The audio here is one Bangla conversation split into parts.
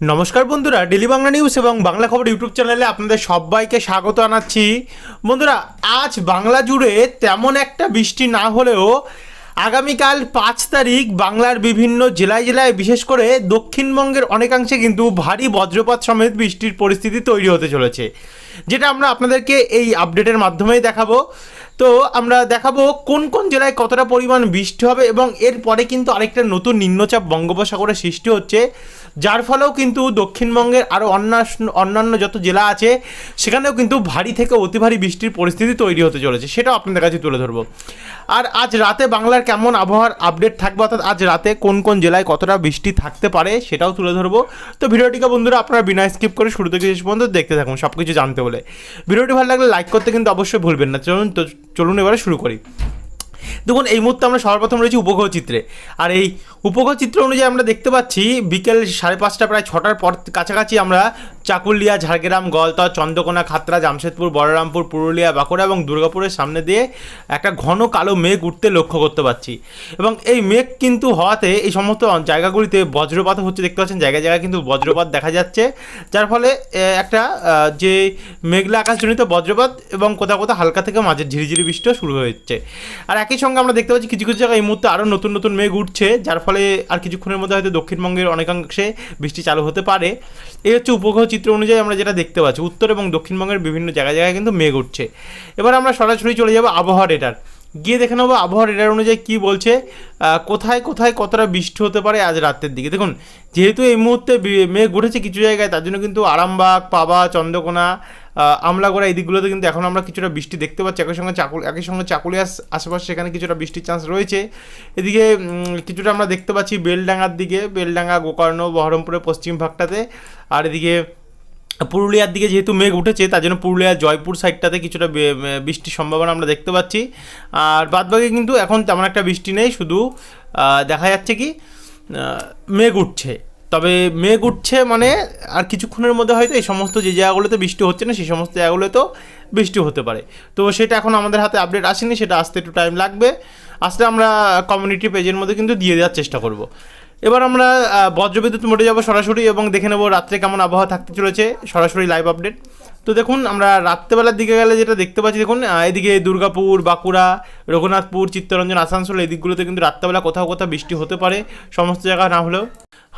নমস্কার বন্ধুরা ডেলি বাংলা নিউজ এবং বাংলা খবর ইউটিউব চ্যানেলে আপনাদের সবাইকে স্বাগত জানাচ্ছি বন্ধুরা, আজ বাংলা জুড়ে তেমন একটা বৃষ্টি না হলেও আগামীকাল পাঁচ তারিখ বাংলার বিভিন্ন জেলায় জেলায় বিশেষ করে দক্ষিণবঙ্গের অনেকাংশে কিন্তু ভারী বজ্রপাত সমেত বৃষ্টির পরিস্থিতি তৈরি হতে চলেছে। যেটা আমরা আপনাদেরকে এই আপডেটের মাধ্যমেই দেখাবো। তো আমরা দেখাবো কোন কোন জেলায় কতটা পরিমাণ বৃষ্টি হবে এবং এরপরে কিন্তু আরেকটা নতুন নিম্নচাপ বঙ্গোপসাগরে সৃষ্টি হচ্ছে। যার ফলেও কিন্তু দক্ষিণবঙ্গের আরও অন্যান্য অন্যান্য যত জেলা আছে, সেখানেও কিন্তু ভারী থেকে অতি ভারী বৃষ্টির পরিস্থিতি তৈরি হতে চলেছে। সেটাও আপনাদের কাছে তুলে ধরবো। আর আজ রাতে বাংলার কেমন আবহাওয়ার আপডেট থাকবে, অর্থাৎ আজ রাতে কোন কোন জেলায় কতটা বৃষ্টি থাকতে পারে, সেটাও তুলে ধরবো। তো ভিডিওটিকে বন্ধুরা আপনারা বিনা স্কিপ করে শুরু থেকে শেষ পর্যন্ত দেখতে থাকুন সব কিছু জানতে বলে ভিডিওটি ভালো লাগলে লাইক করতে কিন্তু অবশ্যই ভুলবেন না। চলুন, তো চলুন এবারে শুরু করি। দেখুন, এই মুহূর্তে আমরা সর্বপ্রথম রয়েছি উপগ্রহ চিত্রে। আর এই উপগ্রহ চিত্র অনুযায়ী আমরা দেখতে পাচ্ছি, বিকেল সাড়ে পাঁচটা, প্রায় ছটার পর কাছাকাছি আমরা চাকুলিয়া, ঝাড়গ্রাম গলতা চন্দ্রকোনা খাতড়া জামশেদপুর, বলরামপুর, পুরুলিয়া, বাঁকুড়া এবং দুর্গাপুরের সামনে দিয়ে একটা ঘন কালো মেঘ উঠতে লক্ষ্য করতে পারছি এবং এই মেঘ কিন্তু হওয়াতে এই সমস্ত জায়গাগুলিতে বজ্রপাত হচ্ছে, দেখতে পাচ্ছেন, জায়গায় জায়গায় কিন্তু বজ্রপাত দেখা যাচ্ছে। যার ফলে একটা যে মেঘলা আকাশজনিত বজ্রপাত এবং কোথাও কোথাও হালকা থেকে মাঝের ঝিরিঝিরি বৃষ্টিও শুরু হচ্ছে আর একই সঙ্গে আমরা দেখতে পাচ্ছি কিছু কিছু জায়গায় এই মুহূর্তে আরও নতুন নতুন মেঘ উঠছে, যার ফলে আর কিছুক্ষণের মধ্যে হয়তো দক্ষিণবঙ্গের অনেকাংশে বৃষ্টি চালু হতে পারে। এই হচ্ছে উপগ্রহ চিত্র অনুযায়ী আমরা যেটা দেখতে পাচ্ছি। উত্তর এবং দক্ষিণবঙ্গের বিভিন্ন জায়গায় জায়গায় কিন্তু মেঘ উঠছে। এবার আমরা সরাসরি চলে যাব আবহাওয়া রেডার গিয়ে দেখে নেব আবহাওয়া রেডার অনুযায়ী কী বলছে। কোথায় কোথায় কতটা বৃষ্টি হতে পারে আজ রাতের দিকে? দেখুন, যেহেতু এই মুহূর্তে মেঘ উঠেছে কিছু জায়গায়, তার জন্য কিন্তু আরামবাগ, পাবা, চন্দ্রকোনা আমলাগোড়া এই দিকগুলোতে কিন্তু এখন আমরা কিছুটা বৃষ্টি দেখতে পাচ্ছি। একই সঙ্গে চাকুল একই সঙ্গে চাকুলিয়াস আশেপাশে সেখানে কিছুটা বৃষ্টির চান্স রয়েছে। এদিকে কিছুটা আমরা দেখতে পাচ্ছি বেলডাঙ্গার দিকে, বেলডাঙ্গা, গোকর্ণ, বহরমপুরের পশ্চিম ভাগটাতে। আর এদিকে, পুরুলিয়ার দিকে যেহেতু মেঘ উঠেছে, তার জন্য পুরুলিয়ার জয়পুর সাইডটাতে কিছুটা বৃষ্টির সম্ভাবনা আমরা দেখতে পাচ্ছি। আর বাদবাকি কিন্তু এখন তেমন একটা বৃষ্টি নেই, শুধু দেখা যাচ্ছে কি মেঘ উঠছে। তবে মেঘ উঠছে মানে আর কিছুক্ষণের মধ্যে হয়তো এই সমস্ত যে জায়গাগুলোতে বৃষ্টি হচ্ছে না, সেই সমস্ত জায়গাগুলোতেও বৃষ্টি হতে পারে। তো সেটা এখন আমাদের হাতে আপডেট আসেনি, সেটা আসতে একটু টাইম লাগবে। আসলে আমরা কমিউনিটি পেজের মধ্যে কিন্তু দিয়ে দেওয়ার চেষ্টা করব। এবার আমরা বজ্রবিদ্যুৎ মোটে যাব সরাসরি এবং দেখে নেব রাত্রে কেমন আবহাওয়া থাকতে চলেছে সরাসরি লাইভ আপডেট তো দেখুন, আমরা রাত্রেবেলার দিকে গেলে যেটা দেখতে পাচ্ছি, দেখুন এদিকে দুর্গাপুর, বাঁকুড়া, রঘুনাথপুর, চিত্তরঞ্জন, আসানসোল, এই দিকগুলোতে কিন্তু রাত্রেবেলা কোথাও কোথাও বৃষ্টি হতে পারে, সমস্ত জায়গা না হলেও।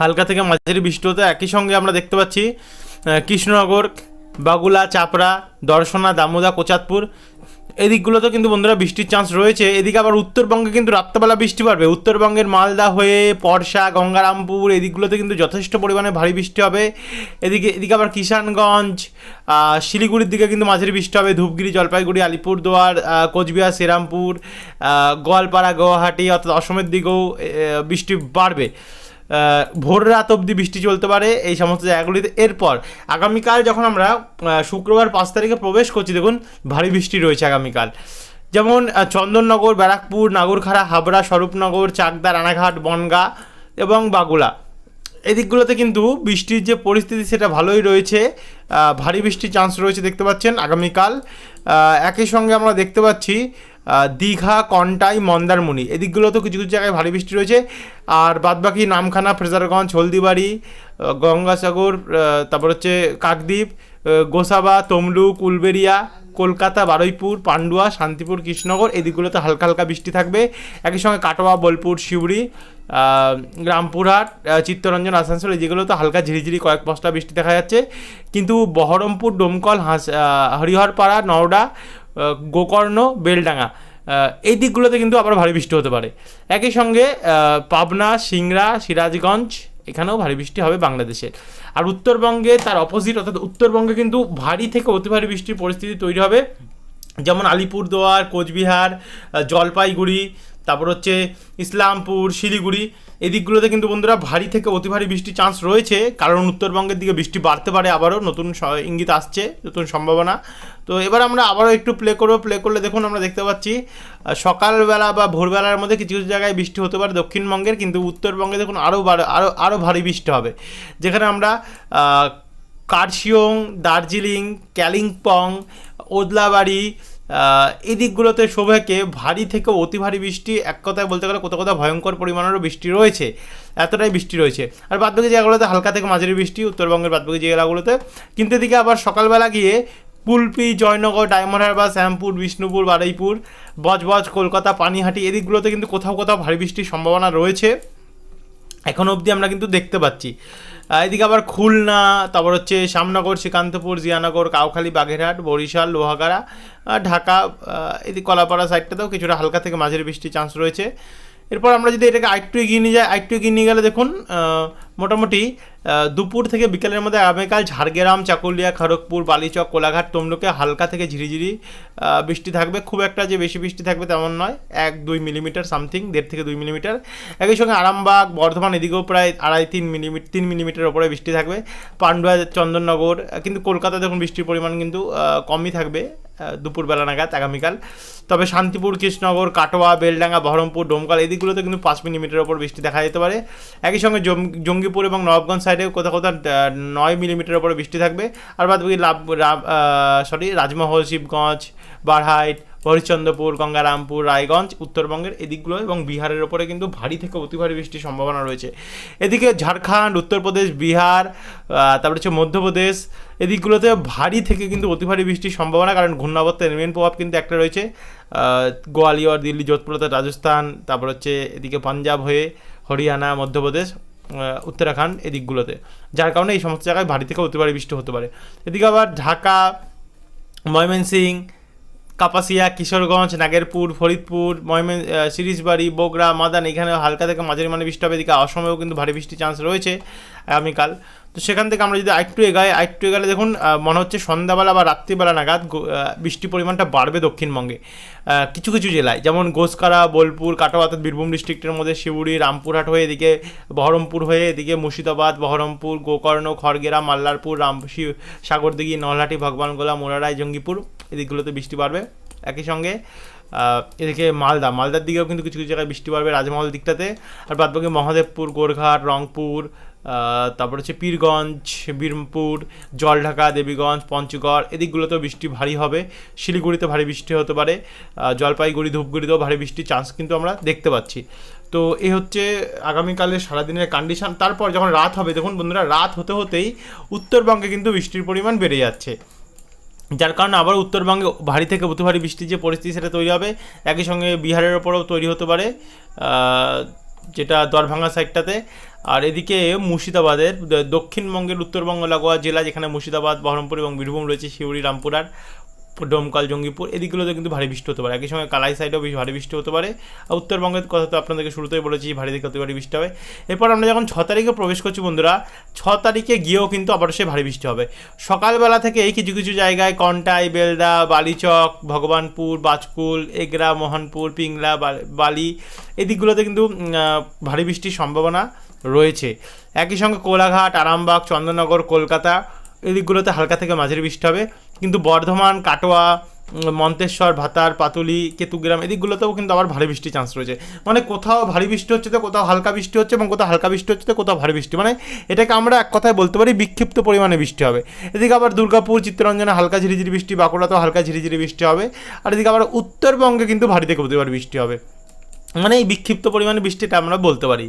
হালকা থেকে মাঝারি বৃষ্টি হতে একই সঙ্গে আমরা দেখতে পাচ্ছি কৃষ্ণনগর, বাগুলা, চাপড়া, দর্শনা, দামোদা কোচাতপুর এদিকগুলোতে কিন্তু বন্ধুরা বৃষ্টির চান্স রয়েছে। এদিকে আবার উত্তরবঙ্গে কিন্তু রাত্রেবেলা বৃষ্টি পারবে উত্তরবঙ্গের মালদা হয়ে পরশা, গঙ্গারামপুর, এদিকগুলোতে কিন্তু যথেষ্ট পরিমাণে ভারী বৃষ্টি হবে। এদিকে এদিকে আবার কিষানগঞ্জ শিলিগুড়ির দিকে কিন্তু মাঝারি বৃষ্টি হবে। ধূপগিরি, জলপাইগুড়ি, আলিপুরদুয়ার কোচবিহার, শ্রীরামপুর গোয়ালপাড়া, গুয়াহাটি অর্থাৎ অসমের দিকেও বৃষ্টি বাড়বে। ভোর রাত অবধি বৃষ্টি চলতে পারে এই সমস্ত জায়গাগুলিতে। এরপর, আগামীকাল যখন আমরা শুক্রবার পাঁচ তারিখে প্রবেশ করছি, দেখুন, ভারী বৃষ্টি রয়েছে আগামীকাল। যেমন চন্দননগর, ব্যারাকপুর, নাগরখাড়া, হাবড়া, স্বরূপনগর, চাকদা, রানাঘাট, বনগা এবং বাগুলা এই দিকগুলোতে কিন্তু বৃষ্টির যে পরিস্থিতি, সেটা ভালোই রয়েছে। ভারী বৃষ্টির চান্স রয়েছে, দেখতে পাচ্ছেন, আগামীকাল। একই সঙ্গে আমরা দেখতে পাচ্ছি দীঘা, কন্টাই, মন্দারমণি। এই দিকগুলোতেও কিছু কিছু জায়গায় ভারী বৃষ্টি রয়েছে। আর বাদবাকি নামখানা, ফ্রেজারগঞ্জ, হলদিবাড়ি গঙ্গাসাগর তারপর হচ্ছে কাকদ্বীপ গোসাবা, তমলুক উলবেরিয়া কলকাতা, বারুইপুর, পান্ডুয়া, শান্তিপুর, কৃষ্ণনগর, এদিকগুলোতে হালকা হালকা বৃষ্টি থাকবে। একই সঙ্গে কাটোয়া, বোলপুর, শিউড়ি রামপুরহাট চিত্তরঞ্জন, আসানসোল যেগুলোতে হালকা ঝিরিঝিরি কয়েক পশলা বৃষ্টি দেখা যাচ্ছে। কিন্তু বহরমপুর, ডোমকল, হাঁস হরিহরপাড়া, নওডা গোকর্ণ, বেলডাঙ্গা এই দিকগুলোতে কিন্তু আবার ভারী বৃষ্টি হতে পারে। একই সঙ্গে পাবনা, সিংড়া, সিরাজগঞ্জ, এখানেও ভারী বৃষ্টি হবে বাংলাদেশের আর উত্তরবঙ্গে তার অপোজিট অর্থাৎ উত্তরবঙ্গে কিন্তু ভারী থেকে অতি ভারী বৃষ্টির পরিস্থিতি তৈরি হবে। যেমন আলিপুরদুয়ার, কোচবিহার জলপাইগুড়ি তারপর হচ্ছে ইসলামপুর, শিলিগুড়ি এই দিকগুলোতে কিন্তু বন্ধুরা ভারী থেকে অতি ভারী বৃষ্টির চান্স রয়েছে। কারণ উত্তরবঙ্গের দিকে বৃষ্টি বাড়তে পারে আবারও, নতুন ইঙ্গিত আসছে, নতুন সম্ভাবনা। তো এবার আমরা আবারও একটু প্লে করব। প্লে করলে দেখুন আমরা দেখতে পাচ্ছি সকালবেলা বা ভোরবেলার মধ্যে কিছু কিছু জায়গায় বৃষ্টি হতে পারে দক্ষিণবঙ্গের, কিন্তু উত্তরবঙ্গে দেখুন আরও আরও আরও ভারী বৃষ্টি হবে। যেখানে আমরা কার্শিয়ং দার্জিলিং কালিম্পং ওদলাবাড়ি এই দিকগুলোতে সৌভাগ্যে ভারী থেকে অতি ভারী বৃষ্টি, এক কথায় বলতে গেলে কোথাও কোথাও ভয়ঙ্কর পরিমাণেরও বৃষ্টি রয়েছে, এতটাই বৃষ্টি রয়েছে। আর বাদবাকি জায়গাগুলোতে হালকা থেকে মাঝারি বৃষ্টি, উত্তরবঙ্গের বাদবাকি জেলাগুলোতে। কিন্তু এদিকে আবার সকালবেলা গিয়ে পুলপি, জয়নগর, ডায়মন্ড হারবার, শ্যামপুর, বিষ্ণুপুর, বারুইপুর, বজবজ, কলকাতা, পানিহাটি এদিকগুলোতে কিন্তু কোথাও কোথাও ভারী বৃষ্টির সম্ভাবনা রয়েছে। এখন অবধি আমরা কিন্তু দেখতে পাচ্ছি। এদিকে আবার খুলনা, তারপর হচ্ছে শ্যামনগর শ্রীকান্তপুর, জিয়ানগর, কাউখালী বাঘেরহাট বরিশাল, লোহাগাড়া ঢাকা এদিকে কলাপাড়া সাইডটাতেও কিছুটা হালকা থেকে মাঝের বৃষ্টির চান্স রয়েছে। এরপর আমরা যদি এটাকে আরেকটু এগিয়ে নিয়ে যাই, আরেকটু এগিয়ে নিয়ে গেলে দেখুন মোটামুটি দুপুর থেকে বিকেলের মধ্যে আগামীকাল ঝাড়গ্রাম, চাকুলিয়া, খড়গপুর, বালিচক, কোলাঘাট তমলুকে হালকা থেকে ঝিরিঝিরি বৃষ্টি থাকবে। খুব একটা যে বেশি বৃষ্টি থাকবে তেমন নয়, এক দুই মিলিমিটার সামথিং, দেড় থেকে দুই মিলিমিটার। একই সঙ্গে আরামবাগ, বর্ধমান এদিকেও প্রায় আড়াই তিন মিলিমিটার তিন মিলিমিটার ওপরে বৃষ্টি থাকবে। পান্ডুয়া, চন্দননগর কিন্তু কলকাতা দেখুন বৃষ্টির পরিমাণ কিন্তু কমই থাকবে দুপুরবেলা নাগাদ আগামীকাল। তবে শান্তিপুর, কৃষ্ণনগর, কাটোয়া, বেলডাঙ্গা, বহরমপুর, ডোমকাল এই দিকগুলোতে কিন্তু পাঁচ মিলিমিটারের ওপর বৃষ্টি দেখা যেতে পারে। একই সঙ্গে জম- জঙ্গিপুর এবং নবাবগঞ্জ সাইডে কোথাও কোথাও নয় মিলিমিটার ওপরে বৃষ্টি থাকবে। আর বাদ বাকি লাভ সরি রাজমহল, শিবগঞ্জ বারহাইট হরিশ্চন্দ্রপুর, গঙ্গারামপুর, রায়গঞ্জ, উত্তরবঙ্গের এদিকগুলো এবং বিহারের ওপরে কিন্তু ভারী থেকে অতি ভারী বৃষ্টির সম্ভাবনা রয়েছে। এদিকে ঝাড়খণ্ড, উত্তরপ্রদেশ, বিহার তারপরে হচ্ছে মধ্যপ্রদেশ, এদিকগুলোতে ভারী থেকে কিন্তু অতি ভারী বৃষ্টির সম্ভাবনা, কারণ ঘূর্ণাবর্তের মেন প্রভাব কিন্তু একটা রয়েছে। গোয়ালিয়র, দিল্লি যোধপুরতে রাজস্থান, তারপর হচ্ছে এদিকে পাঞ্জাব হয়ে হরিয়ানা, মধ্যপ্রদেশ উত্তরাখণ্ড এদিকগুলোতে। যার কারণে এই সমস্ত জায়গায় ভারী থেকে অতি ভারী বৃষ্টি হতে পারে। এদিকে আবার ঢাকা, ময়মনসিং, কাপাসিয়া, কিশোরগঞ্জ, নাগেরপুর, ফরিদপুর, ময়মেন সিরিজবাড়ি বগরা মাদান এখানে হালকা থেকে মাঝারি মানে বৃষ্টি হবে। এদিকে অসময়েও কিন্তু ভারী বৃষ্টির চান্স রয়েছে আগামীকাল। তো সেখান থেকে আমরা যদি আরেকটু এগাই, আরেকটু এগালে দেখুন মনে হচ্ছে সন্ধ্যাবেলা বা রাত্রিবেলা নাগাদ বৃষ্টির পরিমাণটা বাড়বে দক্ষিণবঙ্গে। কিছু কিছু জেলায়, যেমন গোসকারা বোলপুর কাটোয়া অর্থাৎ বীরভূম ডিস্ট্রিক্টের মধ্যে শিউড়ি রামপুরহাট হয়ে এদিকে, বহরমপুর হয়ে এদিকে মুর্শিদাবাদ, বহরমপুর, গোকর্ণ, খড়গেরা, মাল্লারপুর রাম সাগরদিঘি, নলহাটি, ভগবানগোলা মোরারাই জঙ্গিপুর, এদিকগুলোতে বৃষ্টি বাড়বে। একই সঙ্গে এদিকে মালদা, মালদার দিকেও কিন্তু কিছু কিছু জায়গায় বৃষ্টি বাড়বে রাজমহল দিকটাতে। আর বাদবাকি মহাদেবপুর, গোরঘাট, রংপুর তারপর হচ্ছে পীরগঞ্জ, বীরমপুর, জলঢাকা, দেবীগঞ্জ, পঞ্চগড়, এদিকগুলোতেও বৃষ্টি ভারী হবে। শিলিগুড়িতে ভারী বৃষ্টি হতে পারে। জলপাইগুড়ি, ধূপগুড়িতেও ভারী বৃষ্টির চান্স কিন্তু আমরা দেখতে পাচ্ছি। তো এই হচ্ছে আগামীকালের সারাদিনের কন্ডিশন তারপর যখন রাত হবে, দেখুন বন্ধুরা, রাত হতে হতেই উত্তরবঙ্গে কিন্তু বৃষ্টির পরিমাণ বেড়ে যাচ্ছে। যার কারণে আবার উত্তরবঙ্গে ভারী থেকে অতি ভারী বৃষ্টির যে পরিস্থিতি সেটা তৈরি হবে। একই সঙ্গে বিহারের ওপরেও তৈরি হতে পারে। যেটা দরভাঙ্গা সাইডটাতে আর এদিকে মুর্শিদাবাদের দক্ষিণবঙ্গের, উত্তরবঙ্গ, লাগোয়া জেলা যেখানে মুর্শিদাবাদ, বহরমপুর এবং বীরভূম রয়েছে শিউড়ি রামপুরহাট ডোমকাল, জঙ্গিপুর, এদিকগুলোতে কিন্তু ভারী বৃষ্টি হতে পারে। একই সময় কালাই সাইডেও বেশ ভারী বৃষ্টি হতে পারে। আর উত্তরবঙ্গের কথা তো আপনাদেরকে শুরুতেই বলেছি, ভারী থেকে অতি ভারী বৃষ্টি হবে। এরপর আমরা যখন ছ তারিখে প্রবেশ করছি বন্ধুরা, ছ তারিখে গিয়েও কিন্তু আবার সে ভারী বৃষ্টি হবে। সকালবেলা থেকে এই কিছু কিছু জায়গায় কন্টাই বেলদা বালিচক, ভগবানপুর, বাজকুল, এগরা, মোহনপুর, পিংলা বালি, এদিকগুলোতে কিন্তু ভারী বৃষ্টির সম্ভাবনা। রয়েছে। একই সঙ্গে কোলাঘাট, আরামবাগ, চন্দননগর, কলকাতা এদিকগুলোতে হালকা থেকে মাঝারি বৃষ্টি হবে। কিন্তু বর্ধমান, কাটোয়া মন্তেশ্বর, ভাতার, পাতুলি, কেতুগ্রাম এদিকগুলোতেও কিন্তু আবার ভারী বৃষ্টির চান্স রয়েছে। মানে কোথাও ভারী বৃষ্টি হচ্ছে তো, কোথাও হালকা বৃষ্টি হচ্ছে এবং কোথাও হালকা বৃষ্টি হচ্ছে তো, কোথাও ভারী বৃষ্টি। মানে এটাকে আমরা এক কথায় বলতে পারি বিক্ষিপ্ত পরিমাণে বৃষ্টি হবে। এদিকে আবার দুর্গাপুর, চিত্তরঞ্জনে হালকা ঝিরিঝিরি বৃষ্টি, বাঁকুড়াতেও হালকা ঝিরিঝিরি বৃষ্টি হবে। আর এদিকে আবার উত্তরবঙ্গে কিন্তু ভারী থেকে প্রতিবার বৃষ্টি হবে। মানে এই বিক্ষিপ্ত পরিমাণে বৃষ্টিটা আমরা বলতে পারি।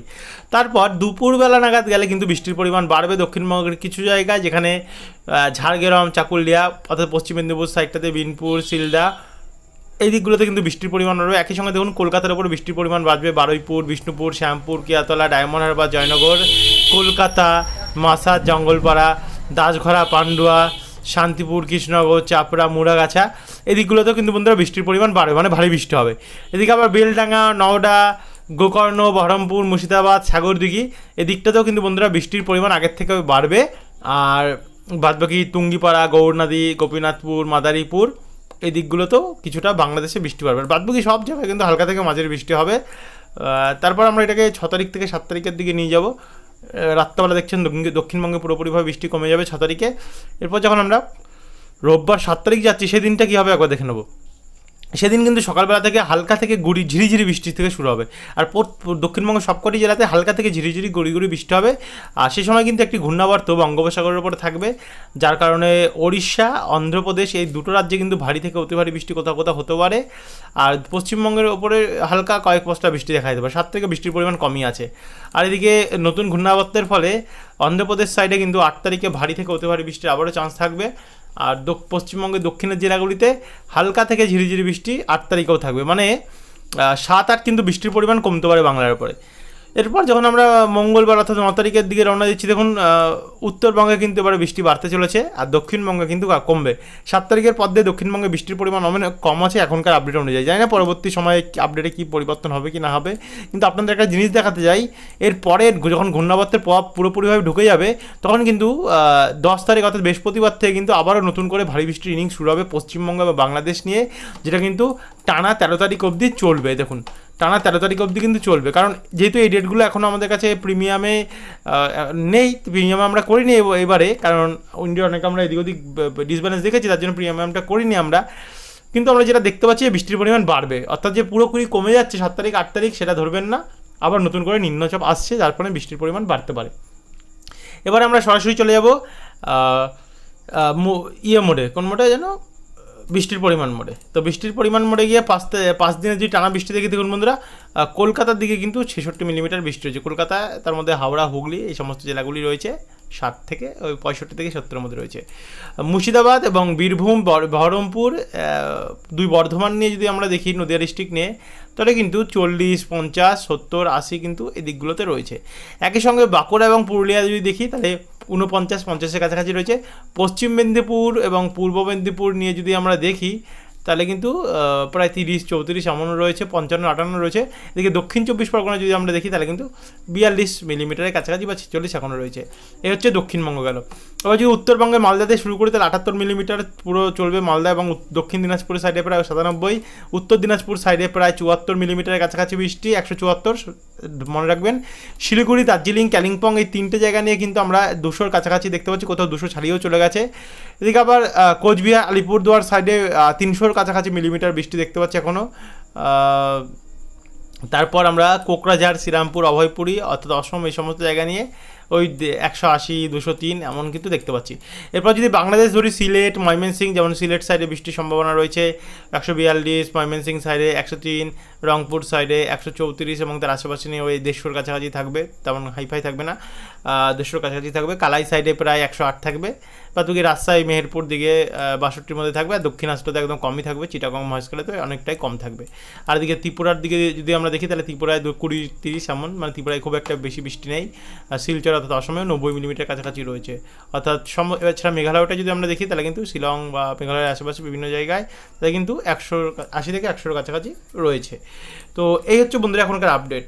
তারপর দুপুরবেলা নাগাদ গেলে কিন্তু বৃষ্টির পরিমাণ বাড়বে দক্ষিণবঙ্গের কিছু জায়গায়, যেখানে ঝাড়গ্রাম, চাকুলিয়া, অর্থাৎ পশ্চিম মেদিনীপুর সাইডটাতে বিনপুর সিলদা এই দিকগুলোতে কিন্তু বৃষ্টির পরিমাণ বাড়বে। একই সঙ্গে দেখুন কলকাতার ওপর বৃষ্টির পরিমাণ বাড়বে। বারুইপুর, বিষ্ণুপুর, শ্যামপুর, কিয়াতলা, ডায়মন্ড হারবার, জয়নগর, কলকাতা, মাসাদ, জঙ্গলপাড়া, দাসঘরা, পান্ডুয়া শান্তিপুর, কৃষ্ণনগর, চাপড়া, মুড়াগাছা, এদিকগুলোতেও কিন্তু বন্ধুরা বৃষ্টির পরিমাণ বাড়বে মানে ভারী বৃষ্টি হবে। এদিকে আবার বেলডাঙ্গা, নওডা, গোকর্ণ, বহরমপুর, মুর্শিদাবাদ, সাগরদিঘি, এদিকটাতেও কিন্তু বন্ধুরা বৃষ্টির পরিমাণ আগের থেকে বাড়বে। আর বাদবাকি তুঙ্গিপাড়া, গৌরনদী, গোপীনাথপুর, মাদারীপুর এই দিকগুলোতেও কিছুটা বাংলাদেশে বৃষ্টি পারবে বাদবাকি সব জায়গায় কিন্তু হালকা থেকে মাঝারি বৃষ্টি হবে। তারপর আমরা এটাকে ছ তারিখ থেকে সাত তারিখের দিকে নিয়ে যাব। রাত্রেবেলা দেখছেন দক্ষিণবঙ্গে পুরোপুরিভাবে বৃষ্টি কমে যাবে ছ তারিখে। এরপর যখন আমরা রোববার সাত তারিখ যাচ্ছি, সেদিনটা কী হবে একবার দেখে নেব? সেদিন কিন্তু সকালবেলা থেকে হালকা থেকে গুড়ি ঝিরিঝিরি বৃষ্টি থেকে শুরু হবে। আর দক্ষিণবঙ্গের সবকটি জেলাতে হালকা থেকে ঝিরিঝিরি গুড়ি গুড়ি বৃষ্টি হবে। আর সেই সময় কিন্তু একটি ঘূর্ণাবর্ত বঙ্গোপসাগরের উপরে থাকবে, যার কারণে ওড়িশা, অন্ধ্রপ্রদেশ এই দুটো রাজ্যে কিন্তু ভারী থেকে অতি ভারী বৃষ্টি কোথাও কোথাও হতে পারে। আর পশ্চিমবঙ্গের ওপরে হালকা কয়েক পশলা বৃষ্টি দেখা যেতে পারে। সাত থেকে বৃষ্টির পরিমাণ কমই আছে। আর এদিকে নতুন ঘূর্ণাবর্তের ফলে অন্ধ্রপ্রদেশ সাইডে কিন্তু আট তারিখে ভারী থেকে অতি ভারী বৃষ্টির আবারও চান্স থাকবে। আর পশ্চিমবঙ্গের দক্ষিণের জেলাগুলিতে হালকা থেকে ঝিরিঝিরি বৃষ্টি আট তারিখেও থাকবে। মানে সাত আট কিন্তু বৃষ্টির পরিমাণ কমতে পারে বাংলার উপরে। এরপর যখন আমরা মঙ্গলবার অর্থাৎ ন তারিখের দিকে রওনা দিচ্ছি, দেখুন উত্তরবঙ্গে কিন্তু এবারে বৃষ্টি বাড়তে চলেছে আর দক্ষিণবঙ্গে কিন্তু কমবে। সাত তারিখের পর দিয়ে দক্ষিণবঙ্গে বৃষ্টির পরিমাণ অনেক কম আছে, এখনকার আপডেট অনুযায়ী। জানি না পরবর্তী সময়ে আপডেটে কী পরিবর্তন হবে কি না হবে, কিন্তু আপনাদের একটা জিনিস দেখাতে যাই, এর পরে যখন ঘূর্ণাবর্তের প্রভাব পুরোপুরিভাবে ঢুকে যাবে, তখন কিন্তু দশ তারিখ অর্থাৎ বৃহস্পতিবার থেকে কিন্তু আবারও নতুন করে ভারী বৃষ্টির ইনিংস শুরু হবে পশ্চিমবঙ্গ বা বাংলাদেশ নিয়ে, যেটা কিন্তু টানা তেরো তারিখ অবধি চলবে, দেখুন। টানা তেরো তারিখ অবধি কিন্তু চলবে, কারণ যেহেতু এই ডেটগুলো এখনও আমাদের কাছে প্রিমিয়ামে নেই, প্রিমিয়ামে আমরা করিনি এব- এবারে, কারণ ইন্ডিয়া অনেক আমরা এদিক ওদিক ডিসব্যালেন্স দেখেছি, তার জন্য প্রিমিয়ামটা করিনি আমরা। কিন্তু আমরা যেটা দেখতে পাচ্ছি বৃষ্টির পরিমাণ বাড়বে। অর্থাৎ যে পুরোপুরি কমে যাচ্ছে, সাত তারিখ, আট তারিখ, সেটা ধরবেন না। আবার নতুন করে নিম্নচাপ আসছে, যার ফলে বৃষ্টির পরিমাণ বাড়তে পারে। এবার আমরা সরাসরি চলে যাব ইয়ে মোডে, কোন মোডে যেন? বৃষ্টির পরিমাণ মোড়ে। তো বৃষ্টির পরিমাণ মোড়ে গিয়ে পাঁচ পাঁচ দিনের যে টানা বৃষ্টি দেখে দেখুন বন্ধুরা কলকাতার দিকে কিন্তু ছেষট্টি মিলিমিটার বৃষ্টি হয়েছে। কলকাতায় তার মধ্যে হাওড়া, হুগলি এই সমস্ত জেলাগুলি রয়েছে। ষাট থেকে, ওই পঁয়ষট্টি থেকে সত্তরের মধ্যে রয়েছে। মুর্শিদাবাদ এবং বীরভূম বহরমপুর দুই বর্ধমান নিয়ে যদি আমরা দেখি নদিয়া ডিস্ট্রিক্ট নিয়ে, তাহলে কিন্তু চল্লিশ, পঞ্চাশ, সত্তর, আশি কিন্তু এই দিকগুলোতে রয়েছে। একই সঙ্গে বাঁকুড়া এবং পুরুলিয়া যদি দেখি, তাহলে উনপঞ্চাশ পঞ্চাশের কাছাকাছি রয়েছে। পশ্চিম মেদিনীপুর এবং পূর্ব মেদিনীপুর নিয়ে যদি আমরা দেখি তাহলে কিন্তু প্রায় তিরিশ, চৌত্রিশ, এমনও রয়েছে, পঞ্চান্ন, আটান্ন রয়েছে। এদিকে দক্ষিণ চব্বিশ পরগনা যদি আমরা দেখি, তাহলে কিন্তু বিয়াল্লিশ মিলিমিটারের কাছাকাছি বা ছেচল্লিশ এখনও রয়েছে। এ হচ্ছে দক্ষিণবঙ্গ গেল। এবার যদি উত্তরবঙ্গে মালদাতে শুরু করি, তাহলে আটাত্তর মিলিমিটার পুরো চলবে মালদা এবং দক্ষিণ দিনাজপুর সাইডে প্রায় সাতানব্বই, উত্তর দিনাজপুর সাইডে প্রায় চুয়াত্তর মিলিমিটারের কাছাকাছি বৃষ্টি, একশো চুয়াত্তর মনে রাখবেন। শিলিগুড়ি, দার্জিলিং, কালিম্পং এই তিনটে জায়গা নিয়ে কিন্তু আমরা দুশোর কাছাকাছি দেখতে পাচ্ছি, কোথাও দুশো ছাড়িয়েও চলে গেছে। এদিকে আবার কোচবিহার, আলিপুরদুয়ার সাইডে তিনশোর কাছাকাছি মিলিমিটার বৃষ্টি দেখতে পাচ্ছি এখনও তারপর আমরা কোকরাঝাড়, শ্রীরামপুর, অভয়পুরী অর্থাৎ অসম এই সমস্ত জায়গা নিয়ে ওই একশো আশি, দুশো তিন, এমন কিন্তু দেখতে পাচ্ছি। এরপর যদি বাংলাদেশ ধরি, সিলেট, ময়মনসিং, যেমন সিলেট সাইডে বৃষ্টির সম্ভাবনা রয়েছে, একশো বিয়াল্লিশ, ময়মনসিং সাইডে একশো তিন, রংপুর সাইডে একশো চৌত্রিশ এবং তার আশেপাশে নিয়ে ওই দেড়শোর কাছাকাছি থাকবে, তেমন হাইফাই থাকবে না দেড়শোর কাছাকাছি থাকবে, কালাই সাইডে প্রায় একশো আট থাকবে বাকি রাজশাহী, মেহেরপুর দিকে বাষট্টির মধ্যে থাকবে আর দক্ষিণাঞ্চলতে একদম কমই থাকবে, চিটাগং, মহেশখালীতে অনেকটাই কম থাকবে। আর এদিকে ত্রিপুরার দিকে যদি আমরা দেখি, তাহলে ত্রিপুরায় কুড়ি তিরিশ এমন মানে ত্রিপুরায় খুব একটা বেশি বৃষ্টি নেই শিলচর অর্থাৎ অসমেও নব্বই মিলিমিটার কাছাকাছি রয়েছে। অর্থাৎ সম এছাড়া মেঘালয়টা যদি আমরা দেখি, তাহলে কিন্তু শিলং বা মেঘালয়ের আশেপাশে বিভিন্ন জায়গায় তাহলে কিন্তু একশোর আশি থেকে একশোর কাছাকাছি রয়েছে। তো এই হচ্ছে বন্ধুরা এখনকার আপডেট